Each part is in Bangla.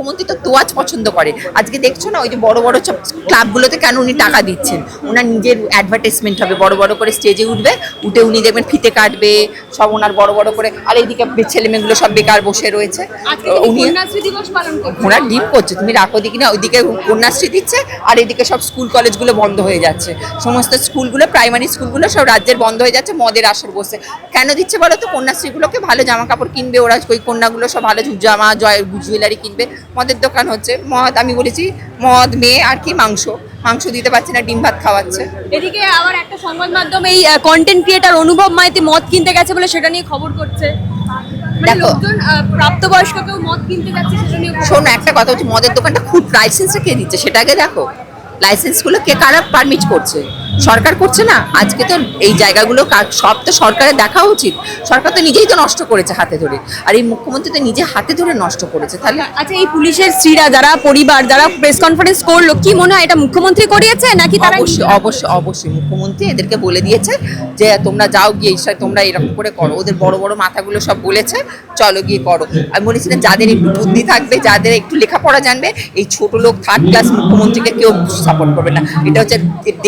মুখ্যমন্ত্রী তো তোয়াজ পছন্দ করে। আজকে দেখছ না ওই যে বড় বড় সব ক্লাবগুলোতে কেন উনি টাকা দিচ্ছেন? ওনার নিজের অ্যাডভার্টাইজমেন্ট হবে বড় বড় করে স্টেজে উঠবে উঠে উনি দেখবেন ফিতে কাটবে সব ওনার বড় বড় করে আর এইদিকে ছেলে মেয়েগুলো সব বেকার বসে রয়েছে। উনি ওনার ডিপ করছে তুমি রাখো দিকে না ওইদিকে কন্যাশ্রী দিচ্ছে আর এদিকে সব স্কুল কলেজগুলো বন্ধ হয়ে যাচ্ছে। সমস্ত স্কুলগুলো প্রাইমারি স্কুলগুলো সব রাজ্যের বন্ধ হয়ে যাচ্ছে মদের আসর বসে। কেন দিচ্ছে বলো তো? কন্যাশ্রীগুলোকে ভালো জামা কাপড় কিনবে ওরা ওই কন্যাগুলো সব ভালো জামা জয় জুয়েলারি কিনবে। মদের দোকান হচ্ছে। মদ আমি বলেছি মদ মেয়ে আর কি মাংস। মাংস দিতে পারছে না ডিম ভাত খাওয়াচ্ছে। এদিকে আবার একটা সংবাদ মাধ্যম এই কন্টেন্ট ক্রিয়েটার অনুভব মাইতি মদ কিনতে গেছে বলে সেটা নিয়ে খবর করছে। মানে দেখো। প্রাপ্তবয়স্ক কেউ মদ কিনতে যাচ্ছে শোনো একটা কথা হচ্ছে মদের দোকানটা খুব লাইসেন্সটা কে দিচ্ছে সেটা আগে দেখো। লাইসেন্সগুলো কে কারা পারমিট করছে? সরকার করছে না? আজকে তো এই জায়গাগুলো সব তো সরকারের দেখা উচিত। সরকার তো নিজেই তো নষ্ট করেছে হাতে ধরে। আর এই মুখ্যমন্ত্রী তো নিজে হাতে ধরে নষ্ট করেছে। তাহলে আচ্ছা এই পুলিশের স্ত্রীরা যারা পরিবার যারা প্রেস কনফারেন্স করল কি মনে হয় এটা মুখ্যমন্ত্রী করিয়েছে নাকি তারা অবশ্যই অবশ্যই অবশ্যই মুখ্যমন্ত্রী এদেরকে বলে দিয়েছে যে তোমরা যাও গিয়ে ঈশ্বর তোমরা এরকম করে করো। ওদের বড় বড় মাথাগুলো সব বলেছে চলো গিয়ে করো। আমি বলেছিলাম যাদের একটু বুদ্ধি থাকবে যাদের একটু লেখাপড়া জানবে এই ছোট লোক থার্ড ক্লাস মুখ্যমন্ত্রীকে কেউ সাপোর্ট করবে না। এটা হচ্ছে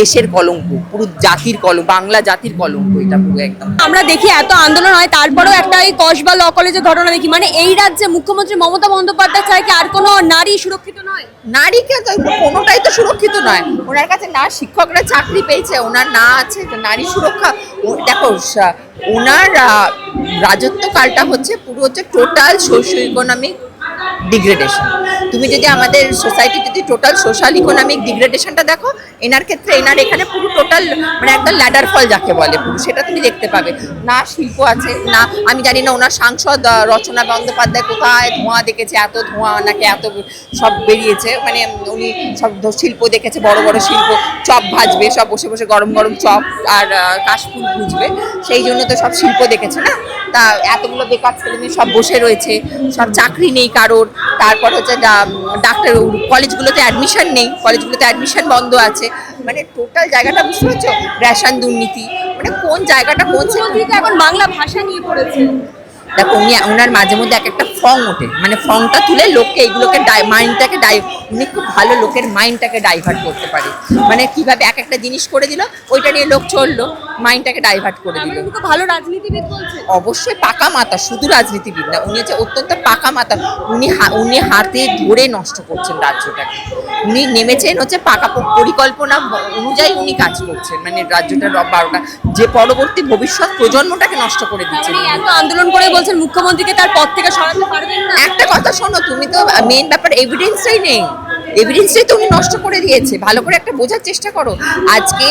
দেশের কলঙ্ক পুরো জাতির কলঙ্ক বাংলা জাতির কলঙ্ক এটা পুরো একদম। আমরা দেখি এত আন্দোলন হয় তারপরেও একটা এই কসবা ল কলেজের ঘটনা দেখি। মানে এই রাজ্যে মুখ্যমন্ত্রী মমতা বন্দ্যোপাধ্যায় চায় কি আর কোনো নারী সুরক্ষিত নয়? নারীকে তো কোনোটাই তো সুরক্ষিত নয়। ওনার কাছে না শিক্ষকরা চাকরি পেয়েছে ওনার না আছে নারী সুরক্ষা। দেখো ওনার রাজত্বকালটা হচ্ছে পুরো হচ্ছে টোটাল সোশ্য ইকোনমিক ডিগ্রেডেশন তুমি যদি আমাদের সোসাইটি যদি টোটাল সোশ্যাল ইকোনমিক ডিগ্রেডেশনটা দেখো, এনার ক্ষেত্রে এনার এখানে পুরো টোটাল মানে একদম ল্যাডার ফল যাকে বলে সেটা তুমি দেখতে পাবে। না শিল্প আছে, না, আমি জানি না ওনার সাংসদ রচনা বন্দ্যোপাধ্যায় কোথায়, ধোঁয়া দেখেছে, এত ধোঁয়া নাকি এত সব বেরিয়েছে মানে উনি সব শিল্প দেখেছে, বড় বড় শিল্প, চপ ভাজবে, সব বসে বসে গরম গরম চপ আর কাশফুল বুঝবে সেই জন্য তো সব শিল্প দেখেছে না? তা এতগুলো বেকার ছেলে সব বসে রয়েছে, সব চাকরি নেই কারোর তারপর হচ্ছে ডাক্তার কলেজগুলোতে অ্যাডমিশন নেই কলেজগুলোতে অ্যাডমিশন বন্ধ আছে। মানে টোটাল জায়গাটা বুঝতে পারছ? রেশন দুর্নীতি মানে কোন জায়গাটা কোন এখন বাংলা ভাষা নিয়ে পড়েছে। দেখো উনি ওনার মাঝে মধ্যে এক একটা ফং ওঠে। মানে ফংটা তুলে লোককে এইগুলোকে মাইন্ডটাকে ডাই উনি খুব ভালো লোকের মাইন্ডটাকে ডাইভার্ট করতে পারে। মানে কীভাবে এক একটা জিনিস করে দিল ওইটা নিয়ে লোক চলল। মাইন্ডটাকে ডাইভার্ট করে দিল ভালো রাজনীতিবিদ বলছে অবশ্যই পাকা মাতা শুধু রাজনীতিবিদ না উনি হচ্ছে অত্যন্ত পাকা মাতা উনি উনি হাতে ধরে নষ্ট করছেন রাজ্যটাকে। উনি নেমেছেন হচ্ছে পাকা পরিকল্পনা অনুযায়ী উনি কাজ করছেন। মানে রাজ্যটার বারোটা যে পরবর্তী ভবিষ্যৎ প্রজন্মটাকে নষ্ট করে দিচ্ছেন মানে এত আন্দোলন করে বলছেন মুখ্যমন্ত্রীকে তার পদ থেকে সরাতে পারবেন না। একটা কথা শোনো তুমি তো মেন ব্যাপার এভিডেন্সটাই নেই। এভিডেন্সটাই তো উনি নষ্ট করে দিয়েছে। ভালো করে একটা বোঝার চেষ্টা করো। আজকে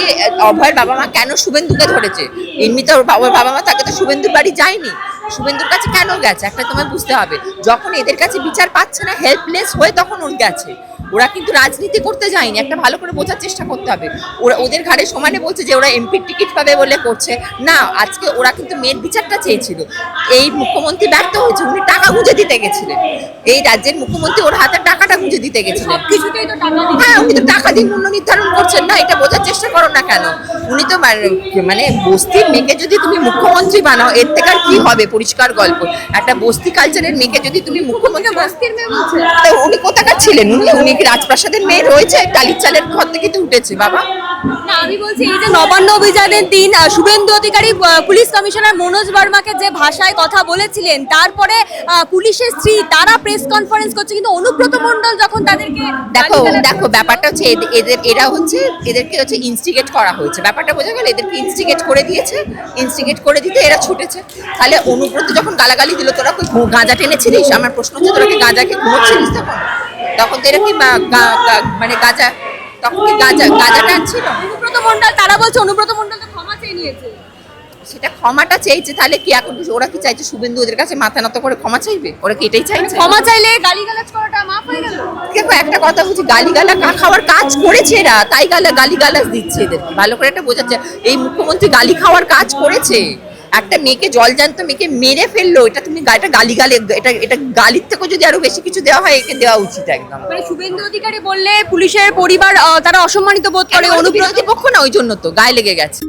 অভয়ের বাবা মা কেন শুভেন্দুকে ধরেছে? এমনি তো ওর বাবার বাবা মা তাকে তো শুভেন্দুর বাড়ি যায়নি। শুভেন্দুর কাছে কেন গেছে? একটা তোমায় বুঝতে হবে। যখন এদের কাছে বিচার পাচ্ছে না হেল্পলেস হয়ে তখন ওর গেছে। ওরা কিন্তু রাজনীতি করতে যায়নি একটা ভালো করে বোঝার চেষ্টা করতে হবে। ওরা ওদের ঘাড়ে সমানে বলছে যে ওরা এমপির টিকিট পাবে বলে করছে। না আজকে ওরা কিন্তু মেয়ের বিচারটা চেয়েছিল। এই মুখ্যমন্ত্রী ব্যর্থ হয়েছে উনি টাকা গুঁজে দিতে গেছিলেন। এই রাজ্যের মুখ্যমন্ত্রী ওর হাতে টাকাটা গুঁজে দিতে গেছিলেন। হ্যাঁ উনি তো টাকা দিয়ে মূল্য নির্ধারণ করছেন না এটা বোঝার চেষ্টা করো না কেন? উনি তো মানে- মানে বস্তির মেয়েকে যদি তুমি মুখ্যমন্ত্রী বানাও এর থেকে আর কি হবে? পরিষ্কার গল্প। একটা বস্তি কালচারের মেয়েকে যদি তুমি মুখ্যমন্ত্রী বানাও, বস্তির মেয়ে উনি কোথাকার ছিলেন? উনি উনি কি রাজপ্রাসাদের মেয়ে রয়েছে? টালির চালের ঘর থেকে তো উঠেছে বাবা। না আমি বলছি এই যে নবান্ন অভিযানের দিন শুভেন্দু অধিকারী পুলিশ কমিশনার মনোজ বর্মাকে যে ভাষায় কথা বলেছিলেন তারপরে পুলিশের স্ত্রী তারা প্রেস কনফারেন্স করছে কিন্তু অনুব্রত মণ্ডল যখন তাদেরকে দেখো দেখো ব্যাপারটা হচ্ছে এদের- এরা হচ্ছে এদেরকে হচ্ছে ইনস্টিগেট করা হয়েছে। ব্যাপারটা বোঝা গেল এদেরকে ইনস্টিগেট করে দিয়েছে। ইনস্টিগেট করে দিতে এরা ছুটেছে। তাহলে অনুব্রত যখন গালাগালি দিল তোরা গাঁজা টেনেছিলিস? আমার প্রশ্ন হচ্ছে তোরা কি গাঁজাকে ঘুমোচ্ছিলিস তখন? তখন তো এরা কি মানে গাঁজা? তখন কি গাঁজা গাঁজা টানছিল অনুব্রত মণ্ডল তারা বলছে অনুব্রত মণ্ডল তো ক্ষমা চেয়ে নিয়েছে। সেটা ক্ষমাটা চেয়েছে তাহলে কি এখন ওরা কি চাইছে শুভেন্দু ওদের কাছে মাথা নত করে ক্ষমা চাইবে? ওরা কি এটাই চাইছে? ক্ষমা চাইলে গালিগালাজ করাটা মাফ হয়ে গেল। দেখো একটা কথা বলছি গালিগালা খাওয়ার কাজ করেছে এরা তাই গালা গালিগালাজ দিচ্ছে এদেরকে ভালো করে একটা বোঝাচ্ছে এই মুখ্যমন্ত্রী গালি খাওয়ার কাজ করেছে। একটা মেয়েকে জলজান্ত মেয়েকে মেরে ফেলল এটা এটা গালি গালি এটা এটা গালির থেকেও যদি আরও বেশি কিছু দেওয়া হয় একে দেওয়া উচিত একদম। মানে শুভেন্দু অধিকারী বললে পুলিশের পরিবার তারা অসম্মানিত বোধ করে অনুপ্রতিপক্ষ পক্ষ না? ওই জন্য তো গায়ে লেগে গেছে।